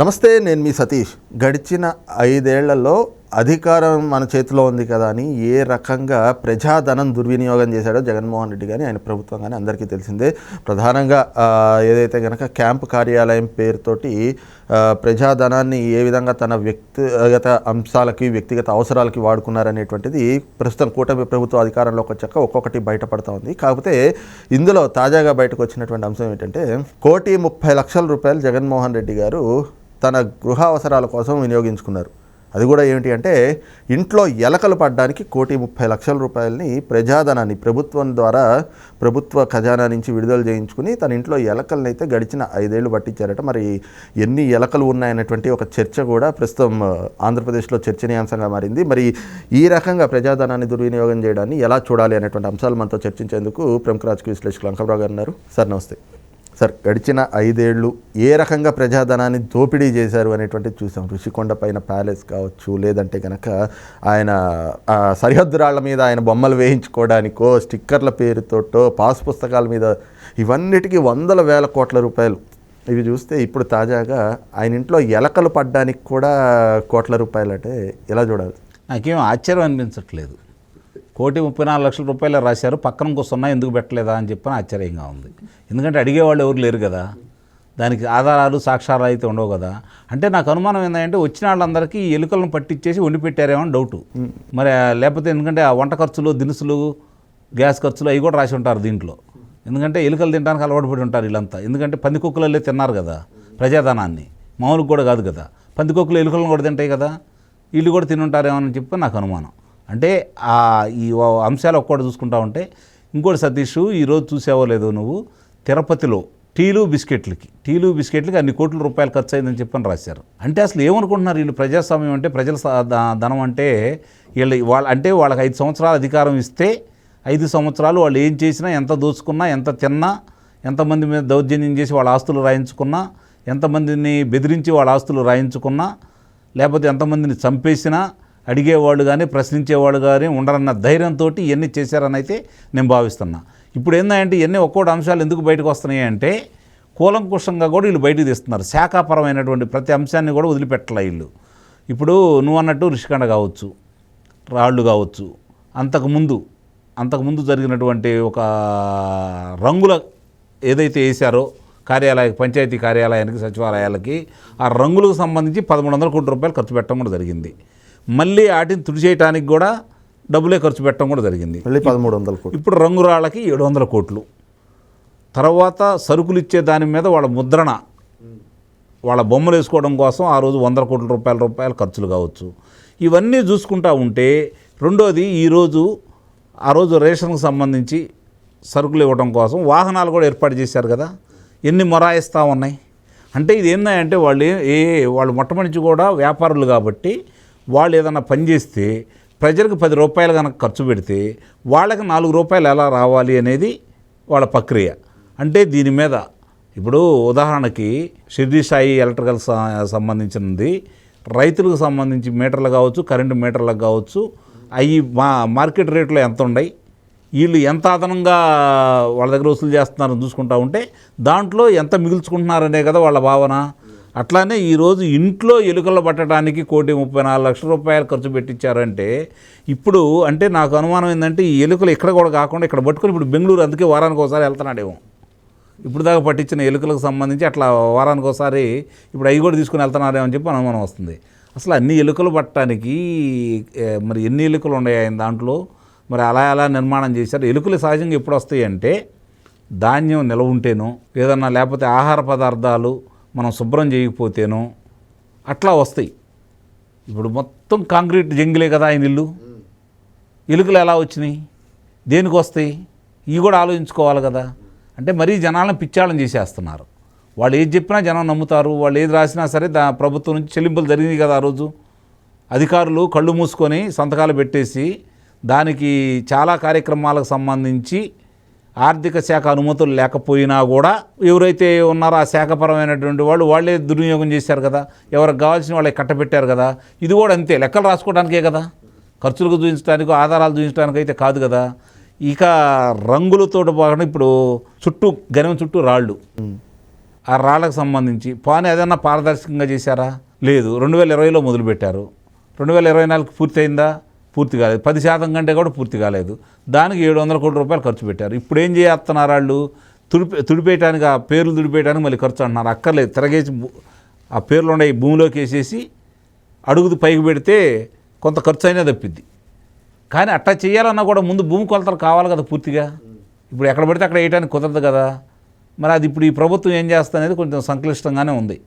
నమస్తే నేను మీ సతీష్. గడిచిన ఐదేళ్ళలో అధికారం మన చేతిలో ఉంది కదా అని ఏ రకంగా ప్రజాధనం దుర్వినియోగం చేశాడో జగన్మోహన్ రెడ్డి కానీ ఆయన ప్రభుత్వం కానీ అందరికీ తెలిసిందే. ప్రధానంగా ఏదైతే కనుక క్యాంప్ కార్యాలయం పేరుతోటి ప్రజాధనాన్ని ఏ విధంగా తన వ్యక్తిగత అంశాలకి వ్యక్తిగత అవసరాలకి వాడుకున్నారనేటువంటిది ప్రస్తుతం కూటమి ప్రభుత్వ అధికారంలోకి వచ్చాక ఒక్కొక్కటి బయటపడతా ఉంది. కాకపోతే ఇందులో తాజాగా బయటకు వచ్చినటువంటి అంశం ఏంటంటే కోటి ముప్పై లక్షల రూపాయలు జగన్మోహన్ రెడ్డి గారు తన గృహ అవసరాల కోసం వినియోగించుకున్నారు. అది కూడా ఏమిటి అంటే ఇంట్లో ఎలకలు పడ్డానికి కోటి ముప్పై లక్షల రూపాయలని ప్రజాధనాన్ని ప్రభుత్వం ద్వారా ప్రభుత్వ ఖజానా నుంచి విడుదల చేయించుకుని తన ఇంట్లో ఎలకలను అయితే గడిచిన ఐదేళ్ళు పట్టించారట. మరి ఎన్ని ఎలకలు ఉన్నాయనేటువంటి ఒక చర్చ కూడా ప్రస్తుతం ఆంధ్రప్రదేశ్లో చర్చనీయాంశంగా మారింది. మరి ఈ రకంగా ప్రజాధనాన్ని దుర్వినియోగం చేయడాన్ని ఎలా చూడాలి అనేటువంటి అంశాలు మనతో చర్చించేందుకు ప్రముఖ రాజకీయ విశ్లేషకులు అంకరావు గారు ఉన్నారు. సార్ నమస్తే. సార్ గడిచిన ఐదేళ్ళు ఏ రకంగా ప్రజాధనాన్ని దోపిడీ చేశారు అనేటువంటిది చూసాం. ఋషికొండ పైన ప్యాలెస్ కావచ్చు లేదంటే కనుక ఆయన సరిహద్దు రాళ్ళ మీద ఆయన బొమ్మలు వేయించుకోవడానికో స్టిక్కర్ల పేరుతోటో పాస్ పుస్తకాల మీద ఇవన్నిటికీ వందల వేల కోట్ల రూపాయలు. ఇవి చూస్తే ఇప్పుడు తాజాగా ఆయన ఇంట్లో ఎలకలు పడ్డానికి కూడా కోట్ల రూపాయలు అంటే ఎలా చూడాలి? నాకేం ఆశ్చర్యం అనిపించట్లేదు. కోటి ముప్పై నాలుగు లక్షల రూపాయలు రాశారు పక్కన కూర్చున్నా ఎందుకు పెట్టలేదా అని చెప్పని ఆశ్చర్యంగా ఉంది. ఎందుకంటే అడిగేవాళ్ళు ఎవరు లేరు కదా. దానికి ఆధారాలు సాక్ష్యాలు అయితే ఉండవు కదా. అంటే నాకు అనుమానం ఏంటంటే వచ్చిన వాళ్ళందరికీ ఈ ఎలుకలను పట్టించేసి వండి పెట్టారేమో అని డౌటు. మరి లేకపోతే ఎందుకంటే ఆ వంట ఖర్చులు దినుసులు గ్యాస్ ఖర్చులు అవి కూడా రాసి ఉంటారు దీంట్లో. ఎందుకంటే ఎలుకలు తినడానికి అలవాటు పడి ఉంటారు వీళ్ళంతా. ఎందుకంటే పందికొక్కులల్లే తిన్నారు కదా ప్రజాధనాన్ని. మామూలుగా కూడా కాదు కదా. పందికొక్కులు ఎలుకలను కూడా తింటాయి కదా. వీళ్ళు కూడా తినుంటారేమో అని చెప్పి నాకు అనుమానం. అంటే ఆ ఈ అంశాలు ఒక్కోటి చూసుకుంటా ఉంటే ఇంకోటి సతీష్ ఈరోజు చూసావో లేదో నువ్వు? తిరుపతిలో టీలు బిస్కెట్లకి టీలు బిస్కెట్లకి అన్ని కోట్ల రూపాయలు ఖర్చు అయిందని చెప్పని రాశారు. అంటే అసలు ఏమనుకుంటున్నారు వీళ్ళు ప్రజాస్వామ్యం అంటే ప్రజల ధనం అంటే వీళ్ళు వాళ్ళ అంటే వాళ్ళకి ఐదు సంవత్సరాల అధికారం ఇస్తే ఐదు సంవత్సరాలు వాళ్ళు ఏం చేసినా ఎంత దోచుకున్నా ఎంత తిన్నా ఎంతమంది మీద దౌర్జన్యం చేసి వాళ్ళ ఆస్తులు రాయించుకున్నా ఎంతమందిని బెదిరించి వాళ్ళ ఆస్తులు రాయించుకున్నా లేకపోతే ఎంతమందిని చంపేసినా అడిగేవాళ్ళు కానీ ప్రశ్నించేవాళ్ళు కానీ ఉండరన్న ధైర్యంతో ఇవన్నీ చేశారని అయితే నేను భావిస్తున్నా. ఇప్పుడు ఏంటంటే ఇవన్నీ ఒక్కోటి అంశాలు ఎందుకు బయటకు వస్తున్నాయి అంటే కూలంకుషంగా కూడా వీళ్ళు బయటకు తీస్తున్నారు. శాఖాపరమైనటువంటి ప్రతి అంశాన్ని కూడా వదిలిపెట్టలే వీళ్ళు. ఇప్పుడు నువ్వు అన్నట్టు రిషికండ కావచ్చు రాళ్ళు కావచ్చు అంతకుముందు అంతకుముందు జరిగినటువంటి ఒక రంగుల ఏదైతే వేశారో కార్యాలయ పంచాయతీ కార్యాలయానికి సచివాలయాలకి ఆ రంగులకు సంబంధించి పదమూడు వందల కోట్ల రూపాయలు ఖర్చు పెట్టడం కూడా జరిగింది. మళ్ళీ వాటిని తుడిచేయటానికి కూడా డబ్బులే ఖర్చు పెట్టడం కూడా జరిగింది. మళ్ళీ పదమూడు వందల కోట్లు. ఇప్పుడు రంగురాళ్ళకి ఏడు వందల కోట్లు. తర్వాత సరుకులు ఇచ్చే దాని మీద వాళ్ళ ముద్రణ వాళ్ళ బొమ్మలు వేసుకోవడం కోసం ఆ రోజు వందల కోట్ల రూపాయల రూపాయలు ఖర్చులు కావచ్చు. ఇవన్నీ చూసుకుంటా ఉంటే రెండోది ఈరోజు ఆ రోజు రేషన్కు సంబంధించి సరుకులు ఇవ్వడం కోసం వాహనాలు కూడా ఏర్పాటు చేశారు కదా. ఎన్ని మొరాయిస్తూ ఉన్నాయి అంటే ఇది ఏంటంటే వాళ్ళు ఏ- ఏ వాళ్ళు మొట్టమొదటి కూడా వ్యాపారులు కాబట్టి వాళ్ళు ఏదైనా పని చేస్తే ప్రజలకు పది రూపాయలు కనుక ఖర్చు పెడితే వాళ్ళకి నాలుగు రూపాయలు ఎలా రావాలి అనేది వాళ్ళ ప్రక్రియ. అంటే దీని మీద ఇప్పుడు ఉదాహరణకి షిర్డీ సాయి ఎలక్ట్రికల్ సంబంధించినది రైతులకు సంబంధించి మీటర్లు కావచ్చు కరెంటు మీటర్లకు కావచ్చు అవి మా మార్కెట్ రేట్లో ఎంత ఉన్నాయి వీళ్ళు ఎంత అదనంగా వాళ్ళ దగ్గర వసూలు చేస్తున్నారని చూసుకుంటా ఉంటే దాంట్లో ఎంత మిగుల్చుకుంటున్నారనే కదా వాళ్ళ భావన. అట్లానే ఈరోజు ఇంట్లో ఎలుకలు పట్టడానికి కోటి ముప్పై నాలుగు లక్షల రూపాయలు ఖర్చు పెట్టించారంటే ఇప్పుడు అంటే నాకు అనుమానం ఏంటంటే ఈ ఎలుకలు ఇక్కడ కూడా కాకుండా ఇక్కడ పట్టుకొని ఇప్పుడు బెంగళూరు అందుకే వారానికి ఒకసారి వెళ్తున్నాడేమో. ఇప్పుడు దాకా పట్టించిన ఎలుకలకు సంబంధించి అట్లా వారానికి ఒకసారి ఇప్పుడు అవి కూడా తీసుకుని వెళ్తున్నారేమో అని చెప్పి అనుమానం వస్తుంది. అసలు అన్ని ఎలుకలు పట్టడానికి మరి ఎన్ని ఎలుకలు ఉన్నాయి ఆయన దాంట్లో? మరి అలా ఎలా నిర్మాణం చేశారు? ఎలుకలు సహజంగా ఎప్పుడు వస్తాయి అంటే ధాన్యం నిలవ ఉంటేనో ఏదన్నా లేకపోతే ఆహార పదార్థాలు మనం శుభ్రం చేయకపోతేనో అట్లా వస్తాయి. ఇప్పుడు మొత్తం కాంక్రీట్ జంగిలే కదా ఆయన ఇల్లు. ఎలుకలు ఎలా వచ్చినాయి? దేనికి వస్తాయి? ఇవి కూడా ఆలోచించుకోవాలి కదా. అంటే మరీ జనాలను పిచ్చాళ్ళని చేసేస్తున్నారు. వాళ్ళు ఏది చెప్పినా జనం నమ్ముతారు. వాళ్ళు ఏది రాసినా సరే దా ప్రభుత్వం నుంచి చెల్లింపులు జరిగింది కదా ఆ రోజు. అధికారులు కళ్ళు మూసుకొని సంతకాలు పెట్టేసి దానికి చాలా కార్యక్రమాలకు సంబంధించి ఆర్థిక శాఖ అనుమతులు లేకపోయినా కూడా ఎవరైతే ఉన్నారో ఆ శాఖపరమైనటువంటి వాళ్ళు వాళ్ళే దుర్వినియోగం చేశారు కదా. ఎవరికి కావాల్సిన వాళ్ళకి కట్టబెట్టారు కదా. ఇది కూడా అంతే. లెక్కలు రాసుకోవడానికే కదా. ఖర్చులకు చూపించడానికి ఆధారాలు చూపించడానికి అయితే కాదు కదా. ఇక రంగులతో పాటు ఇప్పుడు చుట్టూ గనం చుట్టూ రాళ్ళు. ఆ రాళ్ళకు సంబంధించి పాని ఏదన్నా పారదర్శకంగా చేశారా? లేదు. రెండు వేల ఇరవైలో మొదలుపెట్టారు. రెండు వేల ఇరవై నాలుగు పూర్తయిందా? పూర్తి కాలేదు. పది శాతం కంటే కూడా పూర్తి కాలేదు. దానికి ఏడు వందల కోట్ల రూపాయలు ఖర్చు పెట్టారు. ఇప్పుడు ఏం చేస్తున్నారు వాళ్ళు? తుడిపే తుడిపేయటానికి ఆ పేర్లు తుడిపేయడానికి మళ్ళీ ఖర్చు అంటున్నారు. అక్కర్లేదు. తిరగేసి ఆ పేర్లు ఉండే భూమిలోకి వేసేసి అడుగుది పైకి పెడితే కొంత ఖర్చు అయినా తప్పిద్ది. కానీ అట్టా చేయాలన్నా కూడా ముందు భూమి కొలతలు కావాలి కదా పూర్తిగా. ఇప్పుడు ఎక్కడ పడితే అక్కడ వేయడానికి కుదరదు కదా. మరి అది ఇప్పుడు ఈ ప్రభుత్వం ఏం చేస్తా అనేది కొంచెం సంక్లిష్టంగానే ఉంది.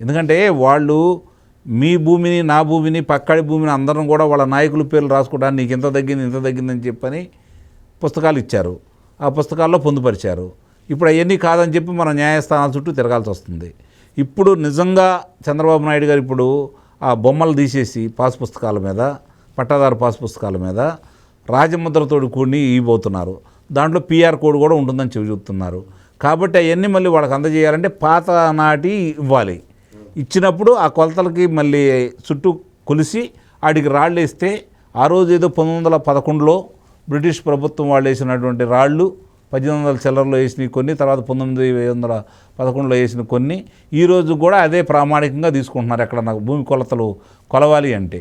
ఎందుకంటే వాళ్ళు మీ భూమిని నా భూమిని పక్కడి భూమిని అందరం కూడా వాళ్ళ నాయకుల పేర్లు రాసుకోవడానికి నీకు ఇంత తగ్గింది ఇంత తగ్గిందని చెప్పని పుస్తకాలు ఇచ్చారు. ఆ పుస్తకాల్లో పొందుపరిచారు. ఇప్పుడు అవన్నీ కాదని చెప్పి మనం న్యాయస్థానాల చుట్టూ తిరగాల్సి వస్తుంది. ఇప్పుడు నిజంగా చంద్రబాబు నాయుడు గారు ఇప్పుడు ఆ బొమ్మలు తీసేసి పాస్ పుస్తకాల మీద పట్టాదారు పాస్ పుస్తకాల మీద రాజముద్రతోడు కూడిని ఇవ్వబోతున్నారు. దాంట్లో పిఆర్ కోడ్ కూడా ఉంటుందని చెబుతున్నారు. కాబట్టి అవన్నీ మళ్ళీ వాళ్ళకి అందజేయాలంటే పాత నాటి ఇవ్వాలి. ఇచ్చినప్పుడు ఆ కొలతలకి మళ్ళీ చుట్టూ కొలిసి ఆడికి రాళ్ళు వేస్తే ఆ రోజు ఏదో పంతొమ్మిది వందల పదకొండులో బ్రిటిష్ ప్రభుత్వం వాళ్ళు వేసినటువంటి రాళ్ళు పద్దెనిమిది వందల చిల్లరలో వేసినవి కొన్ని తర్వాత పంతొమ్మిది వందల పదకొండులో వేసిన కొన్ని ఈ రోజు కూడా అదే ప్రామాణికంగా తీసుకుంటున్నారు ఎక్కడ నాకు భూమి కొలతలు కొలవాలి అంటే.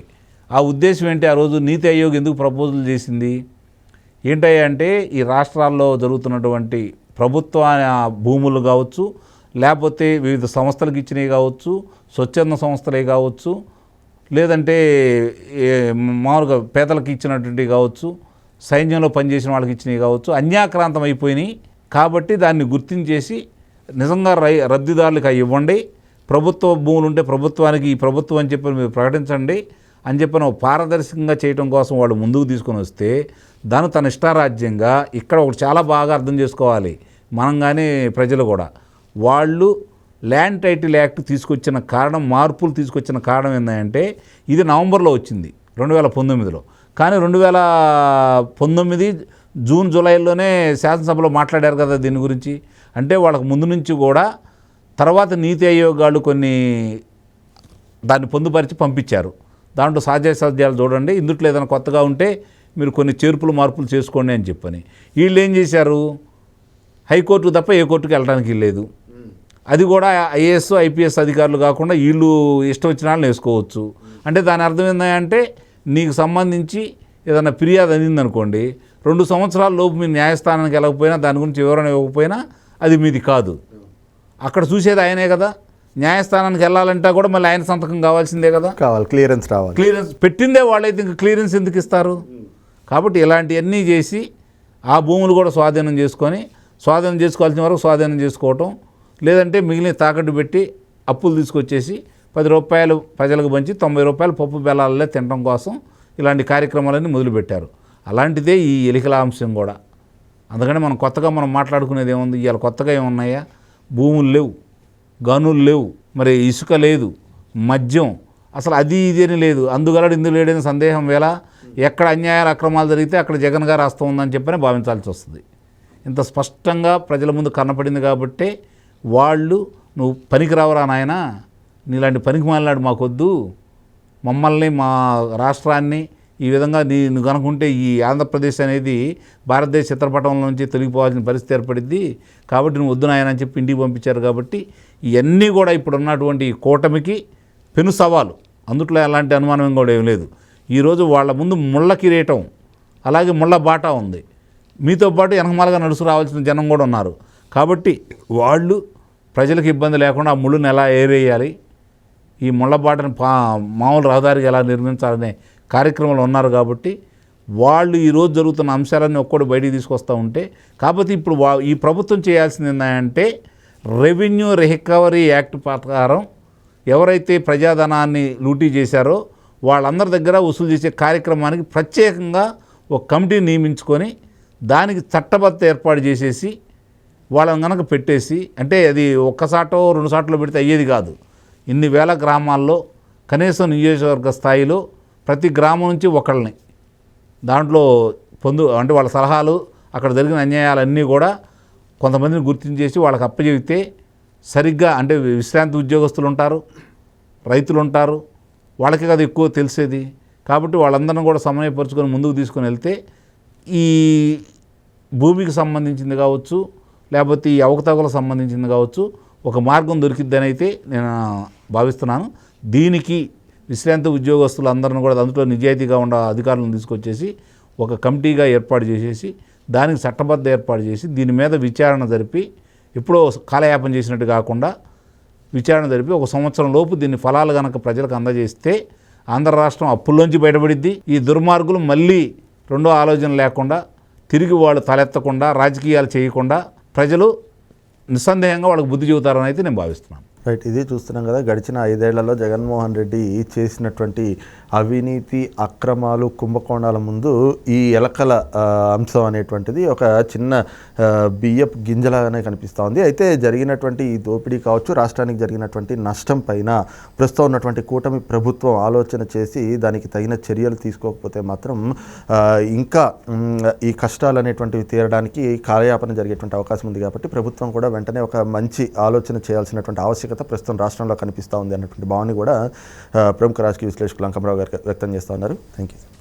ఆ ఉద్దేశం ఏంటి? ఆ రోజు నీతి ఆయోగ్ ఎందుకు ప్రపోజల్ చేసింది? ఏంటంటే అంటే ఈ రాష్ట్రాల్లో జరుగుతున్నటువంటి ప్రభుత్వ భూములు కావచ్చు లేకపోతే వివిధ సంస్థలకు ఇచ్చినవి కావచ్చు స్వచ్ఛంద సంస్థలే కావచ్చు లేదంటే మామూలుగా పేదలకు ఇచ్చినటువంటివి కావచ్చు సైన్యంలో పనిచేసిన వాళ్ళకి ఇచ్చినవి కావచ్చు అన్యాక్రాంతం అయిపోయినాయి. కాబట్టి దాన్ని గుర్తించేసి నిజంగా రై రద్దీదారులకు అవి ఇవ్వండి. ప్రభుత్వ భూములు ఉంటే ప్రభుత్వానికి ఈ ప్రభుత్వం అని చెప్పి మీరు ప్రకటించండి అని చెప్పిన పారదర్శకంగా చేయడం కోసం వాళ్ళు ముందుకు తీసుకొని వస్తే దాన్ని తన ఇష్టారాజ్యంగా ఇక్కడ ఒకటి చాలా బాగా అర్థం చేసుకోవాలి. మనం కానీ ప్రజలు కూడా. వాళ్ళు ల్యాండ్ టైటిల్ యాక్ట్ తీసుకొచ్చిన కారణం మార్పులు తీసుకొచ్చిన కారణం ఏంటంటే ఇది నవంబర్లో వచ్చింది రెండు వేల పంతొమ్మిదిలో. కానీ రెండు వేల పంతొమ్మిది జూన్ జూలైలోనే శాసనసభలో మాట్లాడారు కదా దీని గురించి. అంటే వాళ్ళకి ముందు నుంచి కూడా తర్వాత నీతి ఆయోగాలు కొన్ని దాన్ని పొందుపరిచి పంపించారు. దాంట్లో సాధ్యాసాధ్యాలు చూడండి. ఇందుట్లో ఏదైనా కొత్తగా ఉంటే మీరు కొన్ని చేర్పులు మార్పులు చేసుకోండి అని చెప్పని. వీళ్ళు ఏం చేశారు? హైకోర్టు తప్ప ఏ కోర్టుకి వెళ్ళడానికి లేదు అది కూడా ఐఏఎస్ ఐపీఎస్ అధికారులు కాకుండా వీళ్ళు ఇష్టం వచ్చిన వాళ్ళని వేసుకోవచ్చు. అంటే దాని అర్థం ఏంటంటే నీకు సంబంధించి ఏదైనా ఫిర్యాదు అందిందనుకోండి రెండు సంవత్సరాల లోపు మీరు న్యాయస్థానానికి వెళ్ళకపోయినా దాని గురించి వివరణ ఇవ్వకపోయినా అది మీది కాదు. అక్కడ చూసేది ఆయనే కదా. న్యాయస్థానానికి వెళ్ళాలంటే కూడా మళ్ళీ ఆయన సంతకం కావాల్సిందే కదా. కావాలి క్లియరెన్స్ రావాలి. క్లియరెన్స్ పెట్టిందే వాళ్ళైతే ఇంకా క్లియరెన్స్ ఎందుకు ఇస్తారు? కాబట్టి ఇలాంటివన్నీ చేసి ఆ భూములు కూడా స్వాధీనం చేసుకొని స్వాధీనం చేసుకోవాల్సిన వరకు స్వాధీనం చేసుకోవటం లేదంటే మిగిలిన తాకట్టు పెట్టి అప్పులు తీసుకొచ్చేసి పది రూపాయలు ప్రజలకు పంచి తొంభై రూపాయలు పప్పు బెల్లాలే తినడం కోసం ఇలాంటి కార్యక్రమాలన్నీ మొదలుపెట్టారు. అలాంటిదే ఈ ఎలికల అంశం కూడా. అందుకని మనం కొత్తగా మనం మాట్లాడుకునేది ఏముంది? ఇవాళ కొత్తగా ఏమున్నాయా? భూములు లేవు. గనులు లేవు. మరి ఇసుక లేదు. మద్యం. అసలు అది ఇది అని లేదు. అందుగలడు ఇందు లేడని సందేహం వేళ ఎక్కడ అన్యాయాలు అక్రమాలు జరిగితే అక్కడ జగన్ గారు హస్తం ఉందని చెప్పని భావించాల్సి వస్తుంది. ఇంత స్పష్టంగా ప్రజల ముందు కనపడింది కాబట్టే వాళ్ళు నువ్వు పనికి రావరా నాయన? నీలాంటి పనికి మాలినాడు మాకొద్దు. మమ్మల్ని మా రాష్ట్రాన్ని ఈ విధంగా నేను నువ్వు కనుకుంటే ఈ ఆంధ్రప్రదేశ్ అనేది భారతదేశ చిత్రపటంలోంచి తొలగిపోవాల్సిన పరిస్థితి ఏర్పడింది కాబట్టి నువ్వు వద్దు నాయన అని చెప్పి ఇంటికి పంపించారు కాబట్టి ఇవన్నీ కూడా ఇప్పుడు ఉన్నటువంటి కూటమికి పెను సవాలు. అందుట్లో ఎలాంటి అనుమానం కూడా ఏం లేదు. ఈరోజు వాళ్ళ ముందు ముళ్ళ కిరీటం అలాగే ముళ్ళ బాటా ఉంది. మీతో పాటు వెనకమాలగా నడుచు రావాల్సిన జనం కూడా ఉన్నారు. కాబట్టి వాళ్ళు ప్రజలకు ఇబ్బంది లేకుండా ఆ ముళ్ళుని ఎలా ఏరేయాలి? ఈ ముళ్ళబాటను పా మామూలు రహదారికి ఎలా నిర్మించాలనే కార్యక్రమాలు ఉన్నారు కాబట్టి వాళ్ళు ఈరోజు జరుగుతున్న అంశాలన్నీ ఒక్కడు బయటికి తీసుకొస్తూ ఉంటే కాకపోతే ఇప్పుడు వా ఈ ప్రభుత్వం చేయాల్సింది ఏంటంటే రెవెన్యూ రికవరీ యాక్ట్ ప్రకారం ఎవరైతే ప్రజాధనాన్ని లూటీ చేశారో వాళ్ళందరి దగ్గర వసూలు చేసే కార్యక్రమానికి ప్రత్యేకంగా ఒక కమిటీ నియమించుకొని దానికి చట్టబద్ధ ఏర్పాటు చేసేసి వాళ్ళని కనుక పెట్టేసి అంటే అది ఒక్కసాటో రెండు సాట్లో పెడితే అయ్యేది కాదు. ఇన్ని వేల గ్రామాల్లో కనీసం నియోజకవర్గ స్థాయిలో ప్రతి గ్రామం నుంచి ఒకళ్ళని. దాంట్లో పొందు అంటే వాళ్ళ సలహాలు అక్కడ జరిగిన అన్యాయాలన్నీ కూడా కొంతమందిని గుర్తించేసి వాళ్ళకి అప్పచెబితే సరిగ్గా అంటే విశ్రాంతి ఉద్యోగస్తులు ఉంటారు రైతులు ఉంటారు వాళ్ళకి కదా ఎక్కువ తెలిసేది. కాబట్టి వాళ్ళందరిని కూడా సమన్వయపరుచుకొని ముందుకు తీసుకొని వెళ్తే ఈ భూమికి సంబంధించింది కావచ్చు లేకపోతే ఈ అవకతవకలకు సంబంధించింది కావచ్చు ఒక మార్గం దొరికిద్దని అయితే నేను భావిస్తున్నాను. దీనికి విశ్రాంతి ఉద్యోగస్తులు అందరిని కూడా అందులో నిజాయితీగా ఉన్న అధికారులను తీసుకొచ్చేసి ఒక కమిటీగా ఏర్పాటు చేసేసి దానికి చట్టబద్ధ ఏర్పాటు చేసి దీని మీద విచారణ జరిపి ఎప్పుడో కాలయాపన చేసినట్టు కాకుండా విచారణ జరిపి ఒక సంవత్సరం లోపు దీన్ని ఫలాలు కనుక ప్రజలకు అందజేస్తే ఆంధ్ర రాష్ట్రం అప్పుల్లోంచి బయటపడిద్ది. ఈ దుర్మార్గులు మళ్ళీ రెండో ఆలోచన లేకుండా తిరిగి వాళ్ళు తలెత్తకుండా రాజకీయాలు చేయకుండా ప్రజలు నిస్సందేహంగా వాళ్ళకి బుద్ధి చెబుతారని అయితే నేను భావిస్తున్నాను. రైట్ ఇది చూస్తున్నాం కదా గడిచిన ఐదేళ్ళలో జగన్మోహన్ రెడ్డి చేసినటువంటి అవినీతి అక్రమాలు కుంభకోణాల ముందు ఈ ఎలకల అంశం అనేటువంటిది ఒక చిన్న బియ్యపు గింజలాగానే కనిపిస్తూ ఉంది. అయితే జరిగినటువంటి ఈ దోపిడీ కావచ్చు రాష్ట్రానికి జరిగినటువంటి నష్టం పైన ప్రస్తుతం ఉన్నటువంటి కూటమి ప్రభుత్వం ఆలోచన చేసి దానికి తగిన చర్యలు తీసుకోకపోతే మాత్రం ఇంకా ఈ కష్టాలు అనేటువంటివి తీరడానికి కాలయాపన జరిగేటువంటి అవకాశం ఉంది కాబట్టి ప్రభుత్వం కూడా వెంటనే ఒక మంచి ఆలోచన చేయాల్సినటువంటి ఆవశ్యకత ప్రస్తుతం రాష్ట్రంలో కనిపిస్తూ ఉంది అన్నటువంటి భావాన్ని కూడా ప్రముఖ రాజకీయ విశ్లేషకులు అంకమరావు గారు వ్యక్తం చేస్తూ ఉన్నారు. Thank you